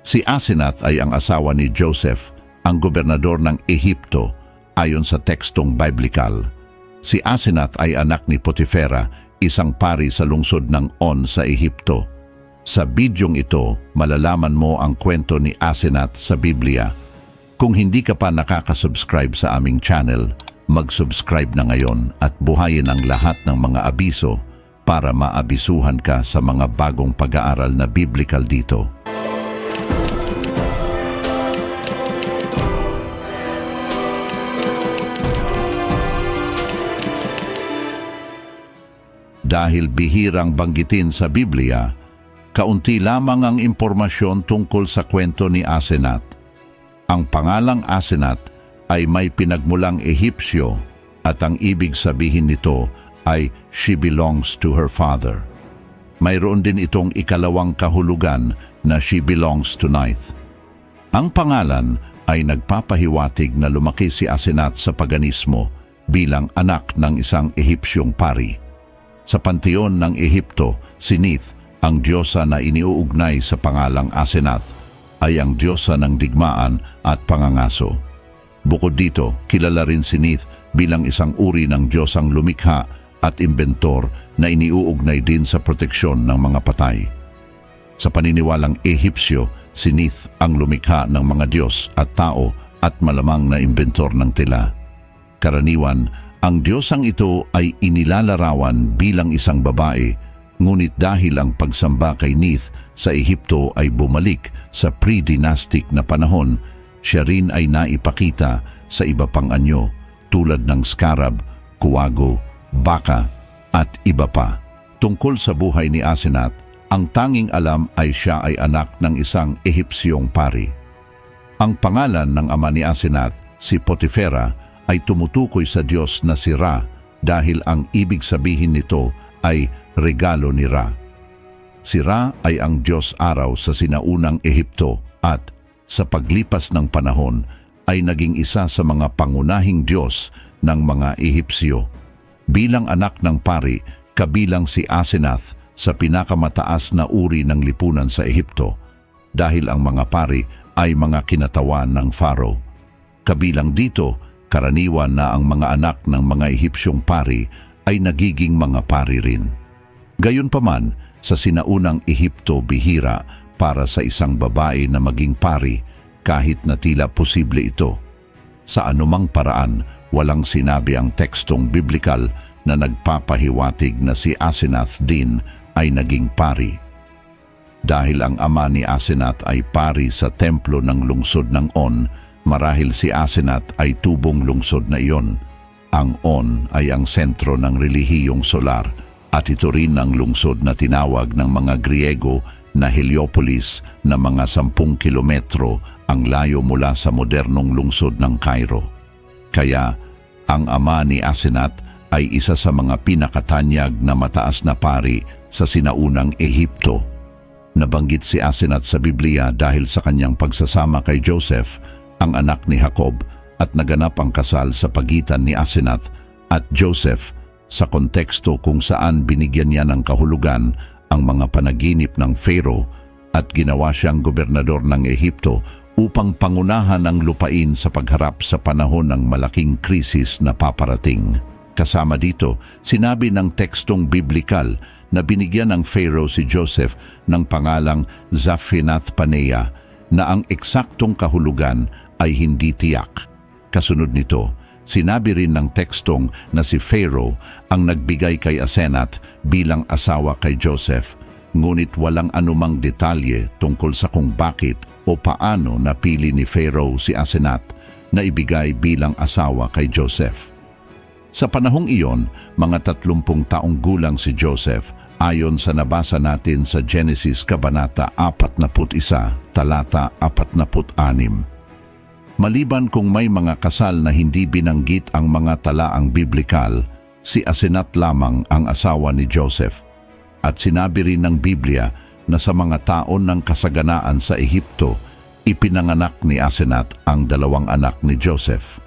Si Asenath ay ang asawa ni Joseph, ang gobernador ng Ehipto ayon sa tekstong biblikal. Si Asenath ay anak ni Potifera, isang pari sa lungsod ng On sa Ehipto. Sa bidyong ito, malalaman mo ang kwento ni Asenath sa Biblia. Kung hindi ka pa nakaka-subscribe sa aming channel, mag-subscribe na ngayon at buhayin ang lahat ng mga abiso para maabisuhan ka sa mga bagong pag-aaral na biblical dito. Dahil bihirang banggitin sa Biblia, kaunti lamang ang impormasyon tungkol sa kwento ni Asenat. Ang pangalang Asenat ay may pinagmulang Ehipsyo at ang ibig sabihin nito ay she belongs to her father. Mayroon din itong ikalawang kahulugan na she belongs to Ninth. Ang pangalan ay nagpapahiwatig na lumaki si Asenat sa paganismo bilang anak ng isang Ehipsyong pari. Sa panteon ng Ehipto, si Nith, ang diyosa na iniuugnay sa pangalang Asenath, ay ang diyosa ng digmaan at pangangaso. Bukod dito, kilala rin si Nith bilang isang uri ng diyosang lumikha at inventor na iniuugnay din sa proteksyon ng mga patay. Sa paniniwalang Ehipsyo, si Nith ang lumikha ng mga diyos at tao at malamang na inventor ng tila. Karaniwan, ang Diyosang ito ay inilalarawan bilang isang babae, ngunit dahil ang pagsamba kay Nith sa Ehipto ay bumalik sa pre-dynastic na panahon, siya rin ay naipakita sa iba pang anyo tulad ng scarab, kuwago, baka at iba pa. Tungkol sa buhay ni Asenat, ang tanging alam ay siya ay anak ng isang Ehipsyong pari. Ang pangalan ng ama ni Asenat, si Potifera, ay tumutukoy sa Diyos na si Ra dahil ang ibig sabihin nito ay regalo ni Ra. Si Ra ay ang Diyos araw sa sinaunang Ehipto at sa paglipas ng panahon ay naging isa sa mga pangunahing Diyos ng mga Ehipsyo. Bilang anak ng pari, kabilang si Asenath sa pinakamataas na uri ng lipunan sa Ehipto dahil ang mga pari ay mga kinatawan ng Pharaoh. Kabilang dito, karaniwan na ang mga anak ng mga Ehipsyong pari ay nagiging mga pari rin. Gayunpaman, sa sinaunang Ehipto bihira para sa isang babae na maging pari kahit na tila posible ito. Sa anumang paraan, walang sinabi ang tekstong biblikal na nagpapahiwatig na si Asenath din ay naging pari. Dahil ang ama ni Asenath ay pari sa templo ng lungsod ng On, Marahil si Asenat ay tubong lungsod na iyon. Ang On ay ang sentro ng relihiyong solar at ito rin ang lungsod na tinawag ng mga Griego na Heliopolis na mga sampung kilometro ang layo mula sa modernong lungsod ng Cairo. Kaya ang ama ni Asenat ay isa sa mga pinakatanyag na mataas na pari sa sinaunang Ehipto. Nabanggit si Asenat sa Biblia dahil sa kanyang pagsasama kay Joseph ang anak ni Jacob at naganap ang kasal sa pagitan ni Asenath at Joseph sa konteksto kung saan binigyan niya ng kahulugan ang mga panaginip ng Pharaoh at ginawa siyang gobernador ng Ehipto upang pangunahan ang lupain sa pagharap sa panahon ng malaking krisis na paparating. Kasama dito, sinabi ng tekstong biblikal na binigyan ng Pharaoh si Joseph ng pangalang Zaphinath Paneah na ang eksaktong kahulugan ay hindi tiyak. Kasunod nito, sinabi rin ng tekstong na si Pharaoh ang nagbigay kay Asenat bilang asawa kay Joseph, ngunit walang anumang detalye tungkol sa kung bakit o paano napili ni Pharaoh si Asenat na ibigay bilang asawa kay Joseph. Sa panahong iyon, mga tatlumpung taong gulang si Joseph ayon sa nabasa natin sa Genesis Kabanata 41, talata 46. Maliban kung may mga kasal na hindi binanggit ang mga talaang biblikal, si Asenat lamang ang asawa ni Joseph. At sinabi rin ng Biblia na sa mga taon ng kasaganaan sa Ehipto, ipinanganak ni Asenat ang dalawang anak ni Joseph.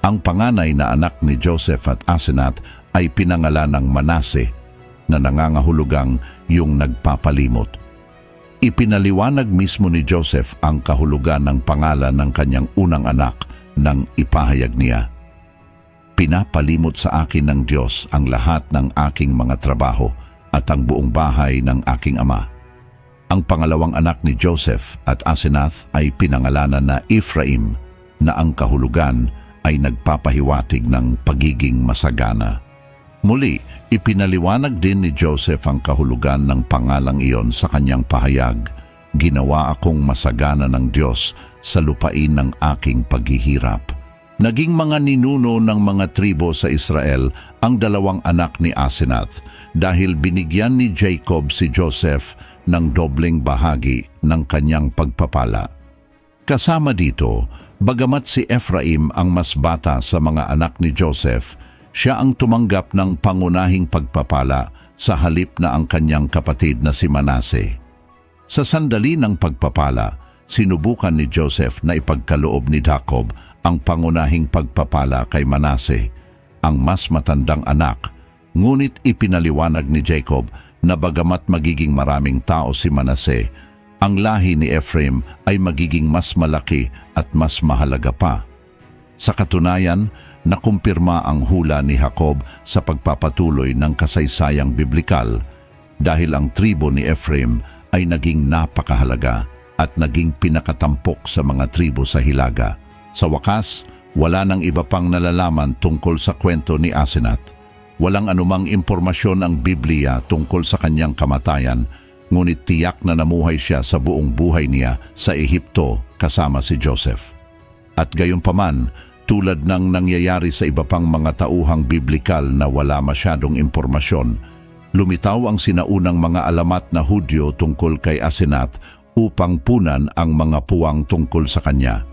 Ang panganay na anak ni Joseph at Asenat ay pinangalan ng Manase na nangangahulugang yung nagpapalimot. Ipinaliwanag mismo ni Joseph ang kahulugan ng pangalan ng kanyang unang anak nang ipahayag niya. Pinapalimot sa akin ng Diyos ang lahat ng aking mga trabaho at ang buong bahay ng aking ama. Ang pangalawang anak ni Joseph at Asenath ay pinangalanan na Ephraim na ang kahulugan ay nagpapahiwatig ng pagiging masagana. Muli, ipinaliwanag din ni Joseph ang kahulugan ng pangalang iyon sa kanyang pahayag. Ginawa akong masagana ng Diyos sa lupain ng aking paghihirap. Naging mga ninuno ng mga tribo sa Israel ang dalawang anak ni Asenath dahil binigyan ni Jacob si Joseph ng dobleng bahagi ng kanyang pagpapala. Kasama dito, bagamat si Ephraim ang mas bata sa mga anak ni Joseph, siya ang tumanggap ng pangunahing pagpapala sa halip na ang kanyang kapatid na si Manase. Sa sandali ng pagpapala, sinubukan ni Joseph na ipagkaloob ni Jacob ang pangunahing pagpapala kay Manase, ang mas matandang anak, ngunit ipinaliwanag ni Jacob na bagamat magiging maraming tao si Manase, ang lahi ni Ephraim ay magiging mas malaki at mas mahalaga pa. Sa katunayan, nakumpirma ang hula ni Jacob sa pagpapatuloy ng kasaysayang biblikal dahil ang tribo ni Ephraim ay naging napakahalaga at naging pinakatampok sa mga tribo sa Hilaga. Sa wakas, wala nang iba pang nalalaman tungkol sa kwento ni Asenath. Walang anumang impormasyon ang Biblia tungkol sa kanyang kamatayan, ngunit tiyak na namuhay siya sa buong buhay niya sa Ehipto kasama si Joseph. At gayon paman, tulad ng nangyayari sa iba pang mga tauhang biblikal na wala masyadong impormasyon, lumitaw ang sinaunang mga alamat na Hudyo tungkol kay Asenath upang punan ang mga puwang tungkol sa kanya.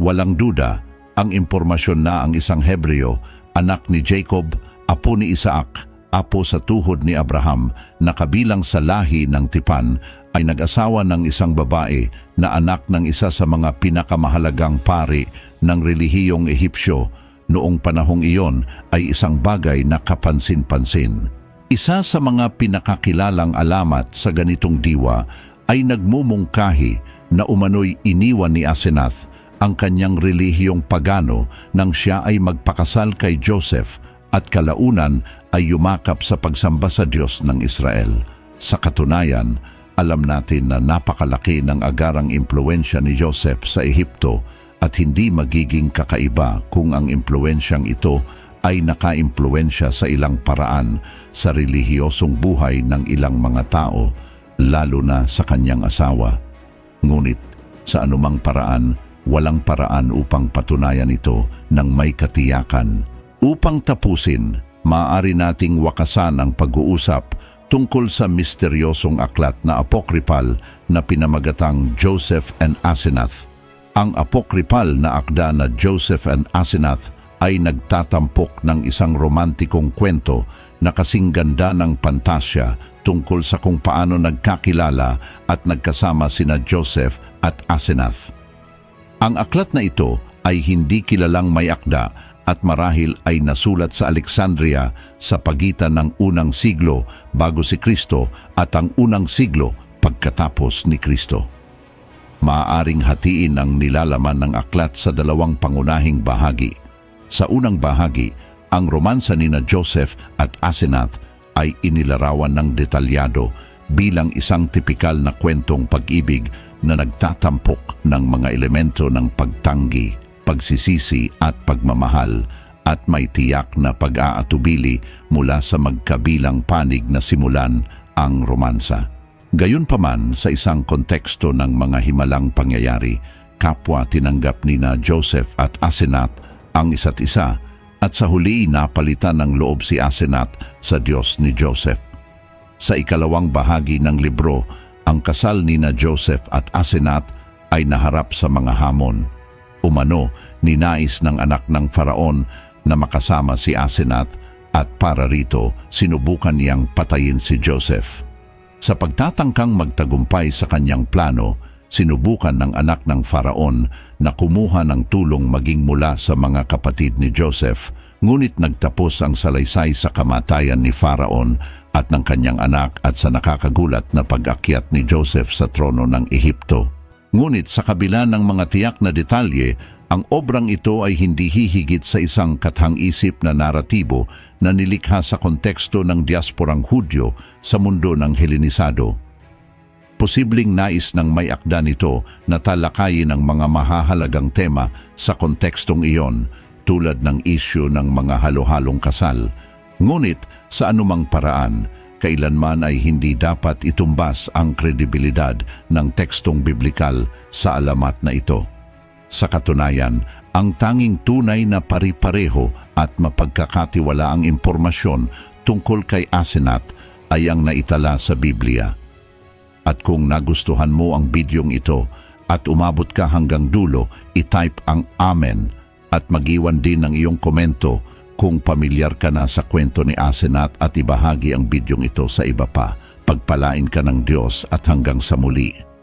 Walang duda, ang impormasyon na ang isang Hebreo, anak ni Jacob, apo ni Isaac, apo sa tuhod ni Abraham, na kabilang sa lahi ng tipan, ay nag-asawa ng isang babae na anak ng isa sa mga pinakamahalagang pari ng relihiyong Ehipsyo noong panahong iyon ay isang bagay na kapansin-pansin. Isa sa mga pinakakilalang alamat sa ganitong diwa ay nagmumungkahi na umano'y iniwan ni Asenath ang kanyang relihiyong pagano nang siya ay magpakasal kay Joseph at kalaunan ay yumakap sa pagsamba sa Diyos ng Israel. Sa katunayan, alam natin na napakalaki ng agarang impluensya ni Joseph sa Ehipto at hindi magiging kakaiba kung ang impluensyang ito ay nakaimpluensya sa ilang paraan sa relihiyosong buhay ng ilang mga tao, lalo na sa kanyang asawa. Ngunit sa anumang paraan, walang paraan upang patunayan ito ng may katiyakan. Upang tapusin, maaari nating wakasan ang pag-uusap tungkol sa misteryosong aklat na apokripal na pinamagatang Joseph and Asenath. Ang apokripal na akda na Joseph and Asenath ay nagtatampok ng isang romantikong kwento na kasing ganda ng pantasya tungkol sa kung paano nagkakilala at nagkasama sina Joseph at Asenath. Ang aklat na ito ay hindi kilalang may akda at marahil ay nasulat sa Alexandria sa pagitan ng unang siglo bago si Kristo at ang unang siglo pagkatapos ni Kristo. Maaaring hatiin ang nilalaman ng aklat sa dalawang pangunahing bahagi. Sa unang bahagi, ang romansa ni na Joseph at Asenath ay inilarawan ng detalyado bilang isang tipikal na kwentong pag-ibig na nagtatampok ng mga elemento ng pagtanggi, pagsisisi at pagmamahal at may tiyak na pag-aatubili mula sa magkabilang panig na simulan ang romansa. Gayunpaman sa isang konteksto ng mga himalang pangyayari, kapwa tinanggap ni na Joseph at Asenat ang isa't isa at sa huli napalitan ng loob si Asenat sa Diyos ni Joseph. Sa ikalawang bahagi ng libro, ang kasal ni na Joseph at Asenat ay naharap sa mga hamon. Umano, ninais ng anak ng Faraon na makasama si Asenat at para rito sinubukan niyang patayin si Joseph. Sa pagtatangkang magtagumpay sa kanyang plano, sinubukan ng anak ng Faraon na kumuha ng tulong maging mula sa mga kapatid ni Joseph, ngunit nagtapos ang salaysay sa kamatayan ni Faraon at ng kanyang anak at sa nakakagulat na pag-akyat ni Joseph sa trono ng Ehipto. Ngunit sa kabila ng mga tiyak na detalye, ang obrang ito ay hindi hihigit sa isang kathang-isip na naratibo na nilikha sa konteksto ng diasporang Hudyo sa mundo ng Helenisado. Posibleng nais ng may akda nito na talakayin ang mga mahahalagang tema sa kontekstong iyon tulad ng isyu ng mga halo-halong kasal. Ngunit sa anumang paraan, kailanman ay hindi dapat itumbas ang kredibilidad ng tekstong biblikal sa alamat na ito. Sa katunayan, ang tanging tunay na pari-pareho at mapagkakatiwalaang impormasyon tungkol kay Asenat ay ang naitala sa Biblia. At kung nagustuhan mo ang bidyong ito at umabot ka hanggang dulo, itype ang Amen at magiwan din ng iyong komento kung pamilyar ka na sa kwento ni Asenat at ibahagi ang bidyong ito sa iba pa. Pagpalain ka ng Diyos at hanggang sa muli.